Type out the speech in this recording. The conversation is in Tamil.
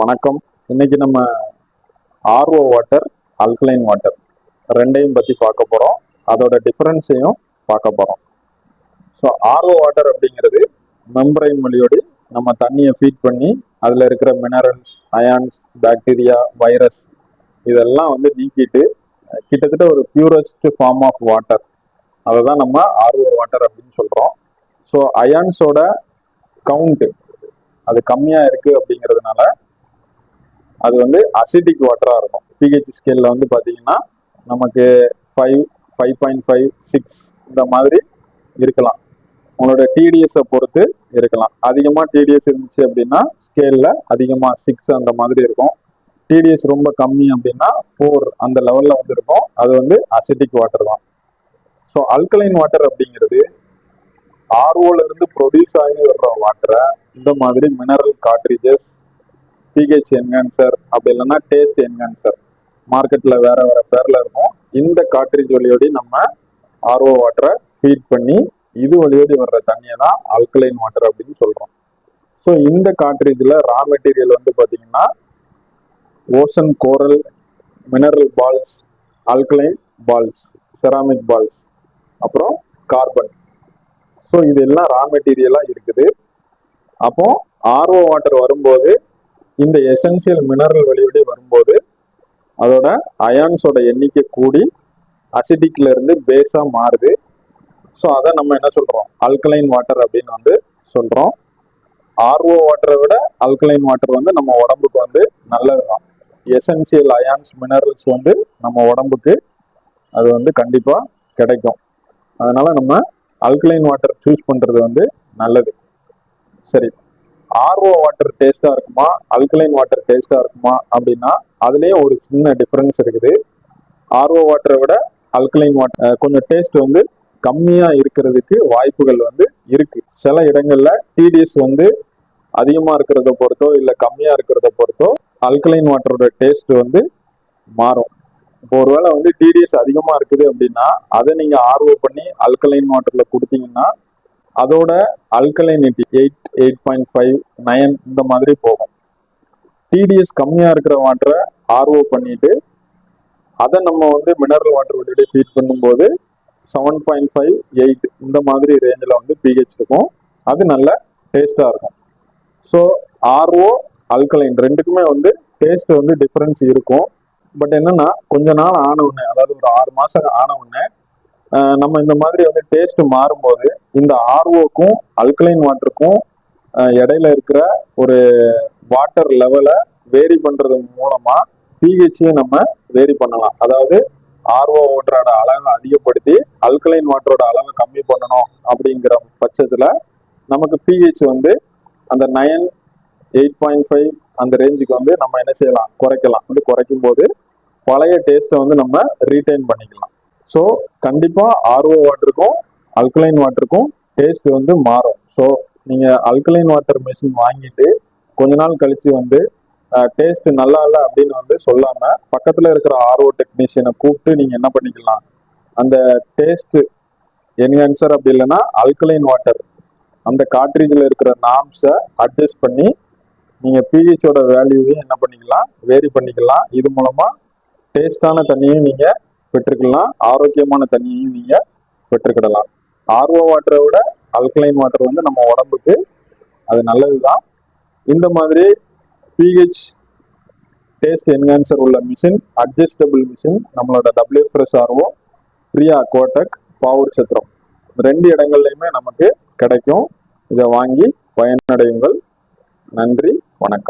வணக்கம். இன்னைக்கு நம்ம ஆர்ஓ வாட்டர் அல்கலைன் வாட்டர் ரெண்டையும் பற்றி பார்க்க போகிறோம் அதோட டிஃப்ரென்ஸையும் பார்க்க போகிறோம் ஸோ ஆர்ஓ வாட்டர் அப்படிங்கிறது மெம்பரைன் வழியோடு நம்ம தண்ணியை ஃபீட் பண்ணி அதில் இருக்கிற மினரல்ஸ் அயான்ஸ் பாக்டீரியா வைரஸ் இதெல்லாம் வந்து நீக்கிட்டு கிட்டத்தட்ட ஒரு பியூரஸ்ட் ஃபார்ம் ஆஃப் வாட்டர் அதை தான் நம்ம ஆர்ஓ வாட்டர் அப்படின்னு சொல்கிறோம் ஸோ அயான்ஸோட கவுண்ட்டு அது கம்மியாக இருக்குது அப்படிங்கிறதுனால அது வந்து அசிட்டிக் வாட்டராக இருக்கும். பிஹெச் ஸ்கேலில் வந்து பார்த்தீங்கன்னா நமக்கு five five point five six இந்த மாதிரி இருக்கலாம். உங்களோட டிடிஎஸை பொறுத்து இருக்கலாம். அதிகமாக டிடிஎஸ் இருந்துச்சு அப்படின்னா ஸ்கேலில் அதிகமாக சிக்ஸ் அந்த மாதிரி இருக்கும். டிடிஎஸ் ரொம்ப கம்மி அப்படின்னா ஃபோர் அந்த லெவலில் வந்து இருக்கும். அது வந்து அசிட்டிக் வாட்டர் தான். ஸோ அல்கலைன் வாட்டர் அப்படிங்கிறது ஆர்ஓலேருந்து ப்ரொடியூஸ் ஆகி வர்ற வாட்டரை இந்த மாதிரி மினரல் காட்ரிஜஸ் பிஹெச் என்ஹான்சர் அப்படி இல்லைன்னா டேஸ்ட் என்ஹான்சர் மார்க்கெட்டில் வேற வேற பேரில் இருக்கும். இந்த காட்ரிஜ் வழியோடி நம்ம ஆர்ஓ வாட்டரை ஃபீட் பண்ணி இது வழியோடி வர்ற தண்ணியை தான் ஆல்கலைன் வாட்டர் அப்படின்னு சொல்கிறோம் ஸோ இந்த காட்ரிஜில் ரா மெட்டீரியல் வந்து பார்த்தீங்கன்னா ocean coral mineral balls alkaline balls ceramic balls அப்புறம் கார்பன் ஸோ இது எல்லாம் ரா மெட்டீரியலாக இருக்குது. அப்போ ஆர்ஓ வாட்டர் வரும்போது இந்த எசென்சியல் மினரல் வெளியோடி வரும்போது அதோட அயான்ஸோட எண்ணிக்கை கூடி அசிடிக்ல இருந்து பேஸா மாறுது. ஸோ அதை நம்ம என்ன சொல்றோம்? அல்கலைன் வாட்டர் அப்படின்னு வந்து சொல்றோம். ஆர்ஓ வாட்டரை விட அல்கலைன் வாட்டர் வந்து நம்ம உடம்புக்கு வந்து நல்லது தான் எசென்சியல் அயான்ஸ் மினரல்ஸ் வந்து நம்ம உடம்புக்கு அது வந்து கண்டிப்பா கிடைக்கும். அதனால நம்ம அல்கலைன் வாட்டர் சூஸ் பண்றது வந்து நல்லது. சரி. ஆர்ஓ வாட்டர் டேஸ்டா இருக்குமா? அல்கலைன் வாட்டர் டேஸ்டா இருக்குமா? அப்படின்னா அதுலயே ஒரு சின்ன டிஃபரன்ஸ் இருக்குது. ஆர்ஓ வாட்டரை விட அல்கலைன் வாட்டர் கொஞ்சம் டேஸ்ட் வந்து கம்மியா இருக்கிறதுக்கு வாய்ப்புகள் வந்து இருக்கு. சில இடங்கள்ல டிடிஎஸ் வந்து அதிகமா இருக்கிறத பொறுத்தோ இல்ல கம்மியா இருக்கிறத பொறுத்தோ அல்கலைன் வாட்டரோட டேஸ்ட் வந்து மாறும். இப்போ ஒருவேளை வந்து டிடிஎஸ் அதிகமா இருக்குது அப்படின்னா அதை நீங்க ஆர்ஓ பண்ணி அல்கலைன் வாட்டர்ல கொடுத்தீங்கன்னா அதோட alkalinity eight eight point five nine இந்த மாதிரி போகும். டிடிஎஸ் கம்மியாக இருக்கிற வாட்டரை ஆர்ஓ பண்ணிட்டு அதை நம்ம வந்து மினரல் வாட்டர் வழியோட ஃபீட் பண்ணும்போது செவன் பாயிண்ட் ஃபைவ் எயிட் இந்த மாதிரி ரேஞ்சில் வந்து பிஹெச் இருக்கும். அது நல்ல டேஸ்டாக இருக்கும். ஸோ ஆர்ஓ அல்கலைன் ரெண்டுக்குமே வந்து டேஸ்ட் வந்து டிஃப்ரென்ஸ் இருக்கும். பட் என்னன்னா கொஞ்ச நாள் ஆன உடனே அதாவது ஒரு ஆறு மாதம் ஆன உடனே நம்ம இந்த மாதிரி வந்து டேஸ்ட் மாறும்போது இந்த ஆர்ஓக்கும் அல்கலைன் வாட்டருக்கும் இடையில இருக்கிற ஒரு வாட்டர் லெவலை வேரி பண்றது மூலமா பிஹெச்சையும் நம்ம வேரி பண்ணலாம். அதாவது ஆர்ஓ வாட்டரோட அளவை அதிகப்படுத்தி அல்கலைன் வாட்டரோட அளவை கம்மி பண்ணணும் அப்படிங்கிற பட்சத்துல நமக்கு பிஹெச் வந்து அந்த நயன் எயிட் பாயிண்ட் ஃபைவ் அந்த ரேஞ்சுக்கு வந்து நம்ம என்ன செய்யலாம்? குறைக்கலாம். வந்து குறைக்கும் போது பழைய டேஸ்ட்டை வந்து நம்ம ரீட்டைன் பண்ணிக்கலாம். ஸோ கண்டிப்பாக ஆர்ஓ வாட்டருக்கும் அல்கலைன் வாட்டருக்கும் டேஸ்ட் வந்து மாறும். ஸோ நீங்கள் அல்கலைன் வாட்டர் மிஷின் வாங்கிட்டு கொஞ்ச நாள் கழித்து வந்து டேஸ்ட் நல்லா இல்லை அப்படின்னு வந்து சொல்லாமல் பக்கத்தில் இருக்கிற ஆர்ஓ டெக்னீஷியனை கூப்பிட்டு நீங்கள் என்ன பண்ணிக்கலாம்? அந்த டேஸ்ட் என்ஹான்சர் அப்படி இல்லைன்னா அல்கலைன் வாட்டர் அந்த காட்ரேஜில் இருக்கிற நாம்ஸை அட்ஜஸ்ட் பண்ணி நீங்கள் பிஹெச்சோட வேல்யூவையும் என்ன பண்ணிக்கலாம்? வேரி பண்ணிக்கலாம். இது மூலமாக டேஸ்டான தண்ணியும் நீங்கள் பெற்றுக்கலாம். ஆரோக்கியமான தண்ணியையும் நீங்கள் பெற்றுக்கிடலாம். ஆர்ஓ வாட்டரை விட அல்கலைன் வாட்டர் வந்து நம்ம உடம்புக்கு அது நல்லது தான் இந்த மாதிரி பிஹெச் டேஸ்ட் என்ஹான்சர் உள்ள மிஷின் அட்ஜஸ்டபிள் மிஷின் நம்மளோட டபிள்யூஎஃப்எஸ் ஆர்ஓ பிரியா கோட்டக் பாவூர் சத்திரம் ரெண்டு இடங்கள்லையுமே நமக்கு கிடைக்கும். இதை வாங்கி பயனடையுங்கள். நன்றி வணக்கம்.